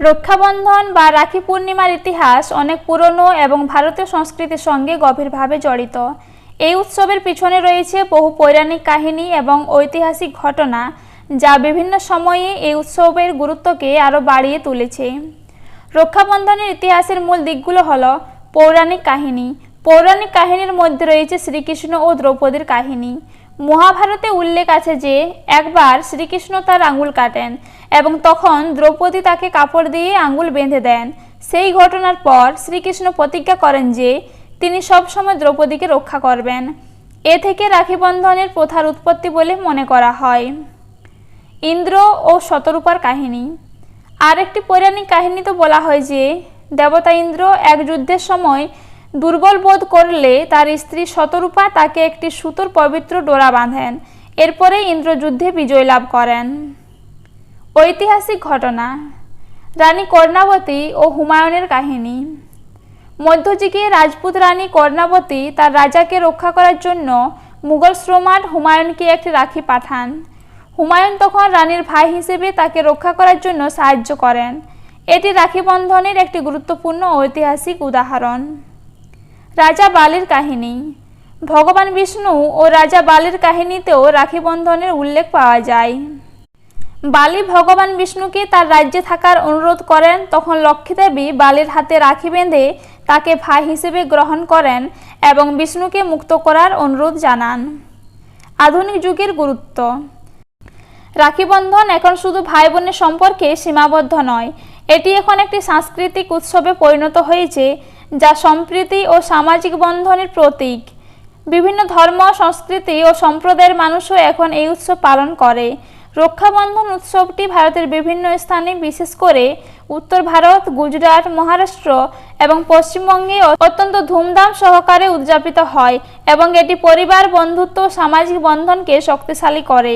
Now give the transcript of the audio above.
রক্ষাবন্ধন বা রাখি পূর্ণিমার ইতিহাস অনেক পুরনো এবং ভারতীয় সংস্কৃতির সঙ্গে গভীরভাবে জড়িত। এই উৎসবের পিছনে রয়েছে বহু পৌরাণিক কাহিনী এবং ঐতিহাসিক ঘটনা, যা বিভিন্ন সময়ে এই উৎসবের গুরুত্বকে আরও বাড়িয়ে তুলেছে। রক্ষাবন্ধনের ইতিহাসের মূল দিকগুলো হল পৌরাণিক কাহিনী। পৌরাণিক কাহিনীর মধ্যে রয়েছে শ্রীকৃষ্ণ ও দ্রৌপদীর কাহিনী। মহাভারতে উল্লেখ আছে যে, একবার শ্রীকৃষ্ণ তার আঙুল কাটেন এবং তখন দ্রৌপদী তাকে কাপড় দিয়ে আঙুল বেঁধে দেন। সেই ঘটনার পর শ্রীকৃষ্ণ প্রতিজ্ঞা করেন যে, তিনি সবসময় দ্রৌপদীকে রক্ষা করবেন। এ থেকে রাখি বন্ধনের প্রথার উৎপত্তি বলে মনে করা হয়। ইন্দ্র ও শতরূপার কাহিনী। আরেকটি পৌরাণিক কাহিনী তো বলা হয় যে, দেবতা ইন্দ্র এক যুদ্ধের সময় দুর্বল বোধ করলে তার স্ত্রী শতরূপা তাকে একটি সুতোর পবিত্র ডোরা বাঁধেন। এরপরে ইন্দ্রযুদ্ধে বিজয় লাভ করেন। ঐতিহাসিক ঘটনা, রানী কর্ণাবতী ও হুমায়ুনের কাহিনী। মধ্যযুগে রাজপুত রানী কর্ণাবতী তার রাজাকে রক্ষা করার জন্য মুঘল শ্রমাট হুমায়ুনকে একটি রাখি পাঠান। হুমায়ুন তখন রানীর ভাই হিসেবে তাকে রক্ষা করার জন্য সাহায্য করেন। এটি রাখি বন্ধনের একটি গুরুত্বপূর্ণ ঐতিহাসিক উদাহরণ। রাজা বালির কাহিনী। ভগবান বিষ্ণু ও রাজা বালির কাহিনীতেও রাখি বন্ধনের উল্লেখ পাওয়া যায়। বালি ভগবান বিষ্ণুকে তার রাজ্যে থাকার অনুরোধ করেন, তখন লক্ষ্মীদেবী বালির হাতে রাখি বেঁধে তাকে ভাই হিসেবে গ্রহণ করেন এবং বিষ্ণুকে মুক্ত করার অনুরোধ জানান। আধুনিক যুগের গুরুত্ব। রাখি বন্ধন এখন শুধু ভাই বোনের সম্পর্কে সীমাবদ্ধ নয়, এটি এখন একটি সাংস্কৃতিক উৎসবে পরিণত হয়েছে। যা সম্প্রীতি ও সামাজিক বন্ধনের প্রতীক। বিভিন্ন ধর্ম, সংস্কৃতি ও সম্প্রদায়ের মানুষও এখন এই উৎসব পালন করে। রক্ষাবন্ধন উৎসবটি ভারতের বিভিন্ন স্থানে বিশেষ করে উত্তর ভারত, গুজরাট, মহারাষ্ট্র এবং পশ্চিমবঙ্গে অত্যন্ত ধুমধাম সহকারে উদযাপিত হয় এবং এটি পরিবার, বন্ধুত্ব সামাজিক বন্ধনকে শক্তিশালী করে।